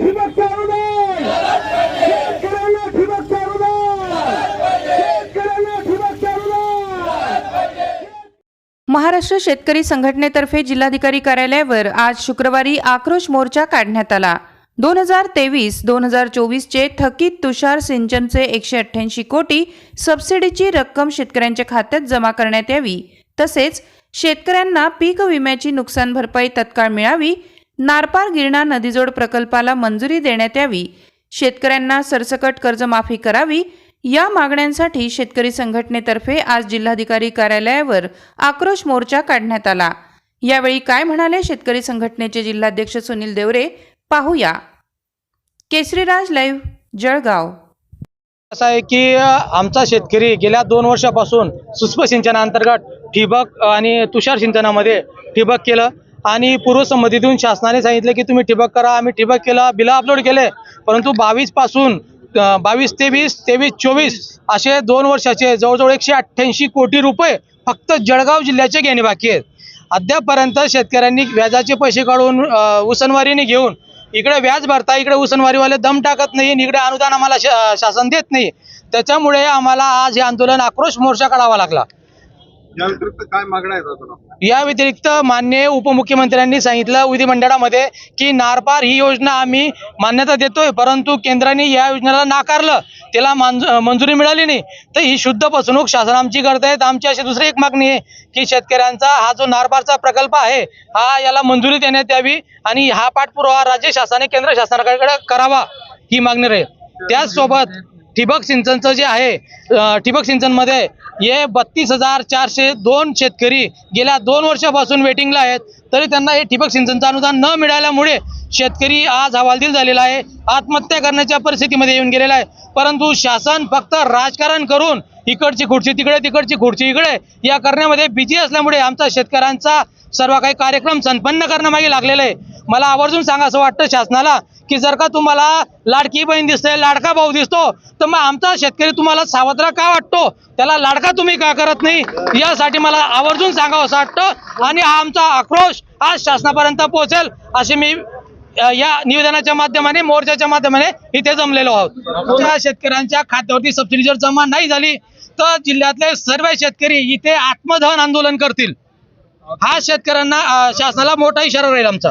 ठिबक चालू शेतकऱ्यांना ठिबक चालू शेतकऱ्यांना ठिबक चालू महाराष्ट्र शेतकरी संघटनेतर्फे जिल्हाधिकारी कार्यालयावर आज शुक्रवारी आक्रोश मोर्चा काढण्यात आला. दोन हजार तेवीस दोन हजार चोवीसचे थकीत तुषार सिंचनचे एकशे अठ्ठ्याऐंशी कोटी सबसिडीची रक्कम शेतकऱ्यांच्या खात्यात जमा करण्यात यावी. तसेच शेतकऱ्यांना पीक विम्याची नुकसान भरपाई तत्काळ मिळावी नारपार गिरणा नदीजोड प्रकल्पाला मंजुरी देण्यात यावी. शेतकऱ्यांना सरसकट कर्जमाफी करावी. या मागण्यांसाठी शेतकरी संघटनेतर्फे आज जिल्हाधिकारी कार्यालयावर आक्रोश मोर्चा काढण्यात आला. यावेळी काय म्हणाले शेतकरी संघटनेचे जिल्हाध्यक्ष सुनील देवरे? पाहूया. केसरीराज लाईव्ह जळगाव. असं आहे की आमचा शेतकरी गेल्या दोन वर्षापासून सूक्ष्म सिंचनाअंतर्गत ठिबक आणि तुषार सिंचनामध्ये ठिबक केलं. आणि पूर्वसंमतीतून शासनाने सांगितलं की तुम्ही ठिबक करा आम्ही ठिबक केलं बिलं अपलोड केले. परंतु बावीसपासून बावीस तेवीस तेवीस चोवीस असे दोन वर्षाचे जवळजवळ एकशे अठ्ठ्याऐंशी कोटी रुपये फक्त जळगाव जिल्ह्याचे घेणे बाकी आहेत. अद्यापपर्यंत शेतकऱ्यांनी व्याजाचे पैसे काढून उसनवारीने घेऊन इकडे व्याज भरता इकडे उसनवारीवाले दम टाकत नाही इकडे अनुदान आम्हाला शा- शासन देत नाही. त्याच्यामुळे आम्हाला आज हे आंदोलन आक्रोश मोर्चा काढावा लागला. या व्यतिरिक्त मान्य उपमुख्यमंत्र्यांनी सांगितलं विधिमंडळामध्ये की नारपार ही योजना आम्ही मान्यता देतोय परंतु केंद्राने या योजनेला नाकारलं. त्याला मंजुरी मिळाली नाही. तर ही शुद्ध फसवणूक शासन आमची करतायत. आमची अशी दुसरी एक मागणी आहे की शेतकऱ्यांचा हा जो नारपारचा प्रकल्प आहे हा याला मंजुरी देण्यात यावी आणि हा पाठपुरावा राज्य शासनाने केंद्र शासनाकडे करावा. ही मागणी राहील. त्याचसोबत ठिबक सिंचनचं जे आहे ठिबक सिंचनमध्ये हे बत्तीस हजार चारशे दोन शेतकरी गेल्या दोन वर्षापासून वेटिंगला आहेत. तरी त्यांना हे ठिबक सिंचनचं अनुदान न मिळाल्यामुळे शेतकरी आज हवालदिल झालेला आहे. आत्महत्या करण्याच्या परिस्थितीमध्ये येऊन गेलेला आहे. परंतु शासन फक्त राजकारण करून इकडची खुर्ची तिकडे तिकडची खुर्ची इकडे या करण्यामध्ये बिझी असल्यामुळे आमचा शेतकऱ्यांचा सर्व काही कार्यक्रम संपन्न करण्यामागे लागलेला आहे. मला आवर्जून सांगा असं वाटतं शासनाला की जर का तुम्हाला लाडकी बहीण दिसते लाडका भाऊ दिसतो तर मग आमचा शेतकरी तुम्हाला सावत्र का वाटतो? त्याला लाडका तुम्ही का करत नाही? यासाठी मला आवर्जून सांगावं असं वाटतं आणि हा आमचा आक्रोश आज शासनापर्यंत पोहोचेल असे मी या निवेदनाच्या माध्यमाने मोर्चाच्या माध्यमाने इथे जमलेलो आहोत. त्या शेतकऱ्यांच्या खात्यावरती सबसिडी जर जमा नाही झाली तर जिल्ह्यातले सर्व शेतकरी इथे आत्मदहन आंदोलन करतील. हा शेतकऱ्यांना शासनाला मोठा इशारा राहील आमचा.